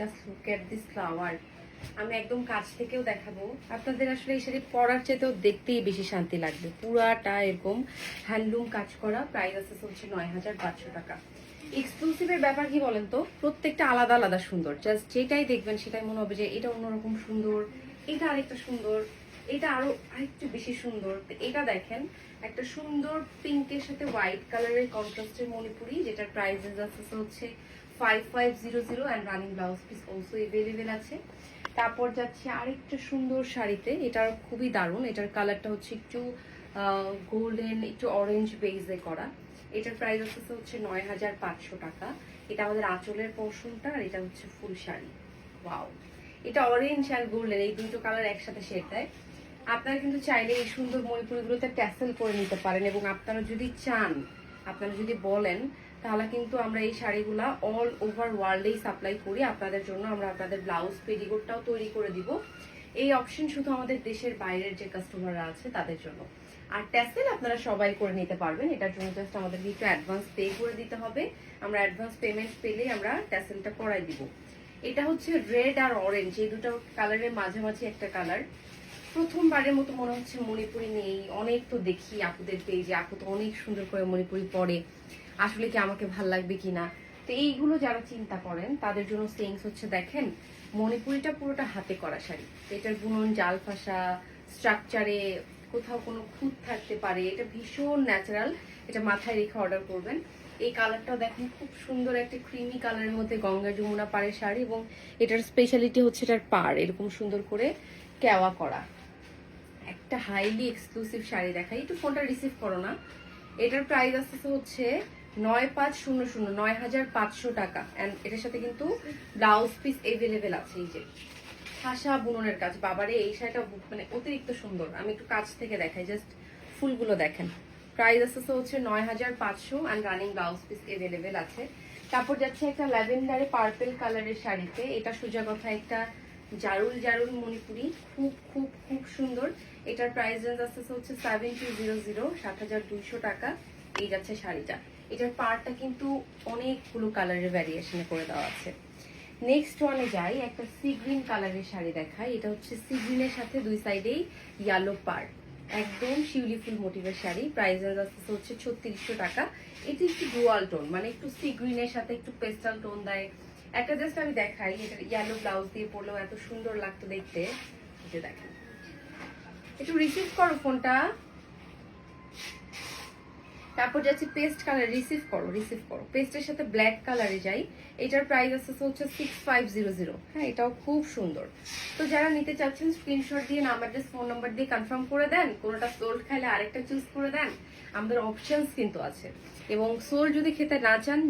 Just look at this flower আমি একদম কাছ থেকেও দেখাবো। আপনাদের আসলে এই শাড়ি পরার চেয়েতেও দেখতেই বেশি শান্তি লাগবে। পুরাটা এরকম হ্যান্ডলুম কাজ করা প্রাইস আছে চলছে নয় হাজার পাঁচশো টাকা। এক্সক্লুসিভের ব্যাপার কি বলেন তো? প্রত্যেকটা আলাদা আলাদা সুন্দর। জাস্ট যেটাই দেখবেন সেটাই মনে হবে যে এটা অন্যরকম সুন্দর, এটা আরেকটা সুন্দর। এটা আরও আরেকটু বেশি সুন্দর। এটা দেখেন, একটা সুন্দর পিঙ্কের সাথে হোয়াইট কালারের কন্ট্রাস্টের মণিপুরি, যেটার প্রাইসেস আছে হচ্ছে five five zero zero and running blouse piece also available আছে। তারপর যাচ্ছে আরেকটা সুন্দর শাড়িতে এটার খুবই দারুণ। এটার কালারটা হচ্ছে একটু গোল্ডেন একটু অরেঞ্জ বেজে করা। এটার প্রাইস আসছে হচ্ছে নয় হাজার পাঁচশো টাকা। এটা আমাদের আঁচলের পোর্শনটা আর এটা হচ্ছে ফুল শাড়ি। ওয়াও এটা অরেঞ্জ আর গোল্ডেন এই দুটো কালার একসাথে শেড দেয়। আপনারা কিন্তু চাইলে এই সুন্দর মণিপুরিগুলোতে ট্যাসেল করে নিতে পারেন এবং আপনারা যদি চান, আপনারা যদি বলেন, তাহলে কিন্তু আমরা এই শাড়িগুলা অল ওভার ওয়ার্ল্ডেই সাপ্লাই করি। আপনাদের জন্য আমরা আপনাদের ব্লাউজ পেডিকোটটাও তৈরি করে দিব। এই অপশন শুধু আমাদের দেশের বাইরের যে কাস্টমাররা আছে, তাদের জন্য। আর ট্যাসেল আপনারা সবাই করে নিতে পারবেন। এটার জন্য জাস্ট আমাদেরকে একটু অ্যাডভান্স পে করে দিতে হবে। আমরা অ্যাডভান্স পেমেন্ট পেলেই আমরা ট্যাসেলটা করাই দিব। এটা হচ্ছে রেড আর অরেঞ্জ এই দুটো কালারের মাঝামাঝি একটা কালার প্রথমবারের মতো মনে হচ্ছে মণিপুরি নেই। অনেক তো দেখি আপুদের পেজে আপু তো অনেক সুন্দর করে মণিপুরি পরে আসলে কি আমাকে ভালো লাগবে কিনা তো এইগুলো যারা চিন্তা করেন, তাদের জন্য সেন্স হচ্ছে, দেখেন, মণিপুরিটা পুরোটা হাতে করা শাড়ি। এটার বুনন, জাল ফাঁসা স্ট্রাকচারে কোথাও কোনো খুঁত থাকতে পারে। এটা ভীষণ ন্যাচারাল এটা মাথায় রেখে অর্ডার করবেন। এই কালারটাও দেখেন, খুব সুন্দর একটা ক্রিমি কালারের মধ্যে গঙ্গা যমুনা পাড়ের শাড়ি এবং এটার স্পেশালিটি হচ্ছে এটার পাড়, এরকম সুন্দর করে কেওয়া করা। একটা হাইলি এক্সক্লুসিভ শাড়ি দেখাই। একটু ফোনটা রিসিভ করো না। এটার প্রাইস আসতেছে হচ্ছে নয় পাঁচ শূন্য শূন্য, নয় হাজার পাঁচশো টাকা। অ্যান্ড এটার সাথে কিন্তু ব্লাউজ পিস এভেলেবেল আছে এই যে। ঠাসা বুননের কাজ। বাবারে, এই শাড়িটা মানে অতিরিক্ত সুন্দর। আমি একটু কাছ থেকে দেখাই জাস্ট ফুলগুলো দেখেন। প্রাইস আসতেছে হচ্ছে নয় হাজার পাঁচশো and running blouse piece available আছে। তারপর যাচ্ছে একটা ল্যাভেন্ডারে পার্পেল কালারের শাড়িতে। এটা সোজা কথা একটা জারুল জারুল মণিপুরি, খুব খুব খুব সুন্দর। এটার প্রাইস রেঞ্জ আসতেছে হচ্ছে সেভেন টু জিরো জিরো সাত হাজার দুইশো টাকা। এই যাচ্ছে শাড়িটা। এটার পার্টটা কিন্তু অনেকগুলো কালারের ভ্যারিয়েশনে করে দেওয়া আছে। নেক্সট ওয়ানে যাই, একটা সি গ্রিন কালারের শাড়ি দেখাই। এটা হচ্ছে সি গ্রিনের সাথে দুই সাইডেই ইয়ালো পার্ট একদম শিউলি ফুল মোটিভের শাড়ি। প্রাইস রেঞ্জ আসতেছে হচ্ছে ছত্রিশশো টাকা। এটি একটু ডুয়াল টোন মানে একটু সি গ্রিনের সাথে একটু পেস্টাল টোন দেয়। একটা জাস্ট আমি দেখাই, এটা ইয়েলো ব্লাউজ দিয়ে পরলেও এত সুন্দর লাগতো দেখতে। যে দেখেন। একটু রিসিভ করো ফোনটা। তারপর যাচ্ছে পেস্ট কালার রিসিভ করো রিসিভ করো। পেস্টের সাথে ব্ল্যাক কালারে যাই। এটার প্রাইস আসছে হচ্ছে সিক্স ফাইভ জিরো জিরো হ্যাঁ এটাও খুব সুন্দর। তো যারা নিতে চাচ্ছেন স্ক্রিনশট দিয়ে নাম্বার দিয়ে ফোন নাম্বার দিয়ে কনফার্ম করে দেন। কোনোটা সোল্ড খাইলে আরেকটা চুজ করে দেন। আমাদের অপশানস কিন্তু আছে। এবং সোল যদি খেতে না চান